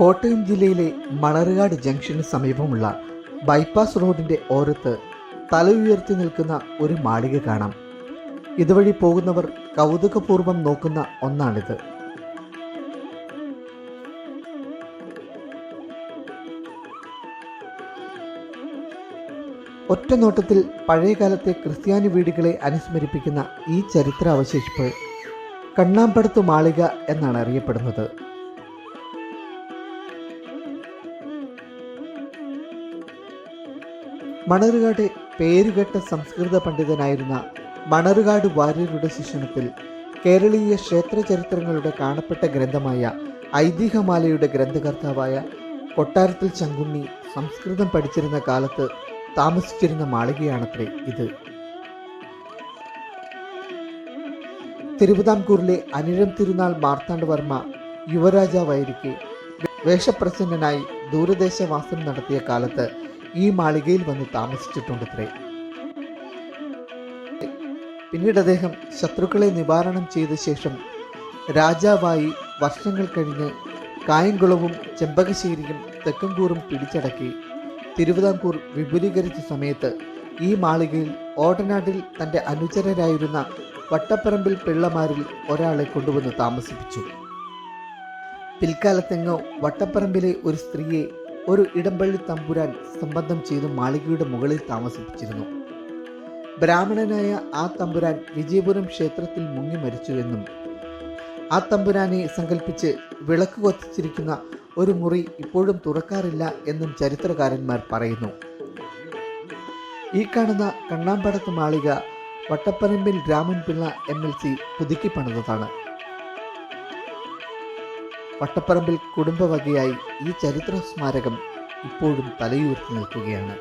കോട്ടയം ജില്ലയിലെ മണർകാട് ജംഗ്ഷന് സമീപമുള്ള ബൈപ്പാസ് റോഡിന്റെ ഓരത്ത് തല ഉയർത്തി നിൽക്കുന്ന ഒരു മാളിക കാണാം. ഇതുവഴി പോകുന്നവർ കൗതുകപൂർവം നോക്കുന്ന ഒന്നാണിത്. ഒറ്റ നോട്ടത്തിൽ പഴയകാലത്തെ ക്രിസ്ത്യാനി വീടുകളെ അനുസ്മരിപ്പിക്കുന്ന ഈ ചരിത്ര അവശേഷിപ്പ് കണ്ണാമ്പടത്തു മാളിക എന്നാണ് അറിയപ്പെടുന്നത്. മണറുകാട് പേരുകെട്ട സംസ്കൃത പണ്ഡിതനായിരുന്ന മണറുകാട് വാര്യരുടെ ശിക്ഷണത്തിൽ കേരളീയ ക്ഷേത്ര ചരിത്രങ്ങളുടെ കാണപ്പെട്ട ഗ്രന്ഥമായ ഐതിഹ്യമാലയുടെ ഗ്രന്ഥകർത്താവായ കൊട്ടാരത്തിൽ ചങ്കുണ്ണി സംസ്കൃതം പഠിച്ചിരുന്ന കാലത്ത് താമസിച്ചിരുന്ന മാളികയാണത്രേ ഇത്. തിരുവിതാംകൂറിലെ അനിഴം തിരുനാൾ മാർത്താണ്ഡവർമ്മ യുവരാജാവായിരിക്കെ വേഷപ്രസന്നനായി ദൂരദേശവാസം നടത്തിയ കാലത്ത് ഈ മാളികയിൽ വന്ന് താമസിച്ചിട്ടുണ്ടത്രേ. പിന്നീട് അദ്ദേഹം ശത്രുക്കളെ നിവാരണം ചെയ്ത ശേഷം രാജാവായി വർഷങ്ങൾ കഴിഞ്ഞ് കായംകുളവും ചെമ്പകശ്ശേരിയും തെക്കൻകൂറും പിടിച്ചടക്കി തിരുവിതാംകൂർ വിപുലീകരിച്ച സമയത്ത് ഈ മാളികയിൽ ഓടനാട്ടിൽ തന്റെ അനുചരരായിരുന്ന വട്ടപ്പറമ്പിൽ പിള്ളമാരിൽ ഒരാളെ കൊണ്ടുവന്ന് താമസിപ്പിച്ചു. പിൽക്കാലത്തെങ്ങോ വട്ടപ്പറമ്പിലെ ഒരു സ്ത്രീയെ ഒരു ഇടംപള്ളി തമ്പുരാൻ സംബന്ധം ചെയ്ത് മാളികയുടെ മുകളിൽ താമസിപ്പിച്ചിരുന്നു. ബ്രാഹ്മണനായ ആ തമ്പുരാൻ വിജയപുരം ക്ഷേത്രത്തിൽ മുങ്ങി മരിച്ചുവെന്നും ആ തമ്പുരാനെ സങ്കല്പിച്ച് വിളക്ക് കൊത്തിച്ചിരിക്കുന്ന ഒരു മുറി ഇപ്പോഴും തുറക്കാറില്ല എന്നും ചരിത്രകാരന്മാർ പറയുന്നു. ഈ കാണുന്ന കണ്ണാമ്പടത്ത് മാളിക Vattaparambil Ramanpillai M L C പുതുക്കി പണിതതാണ്. വട്ടപ്പറമ്പിൽ കുടുംബവകയായി ഈ ചരിത്ര സ്മാരകം ഇപ്പോഴും തലയുയർത്തി നിൽക്കുകയാണ്.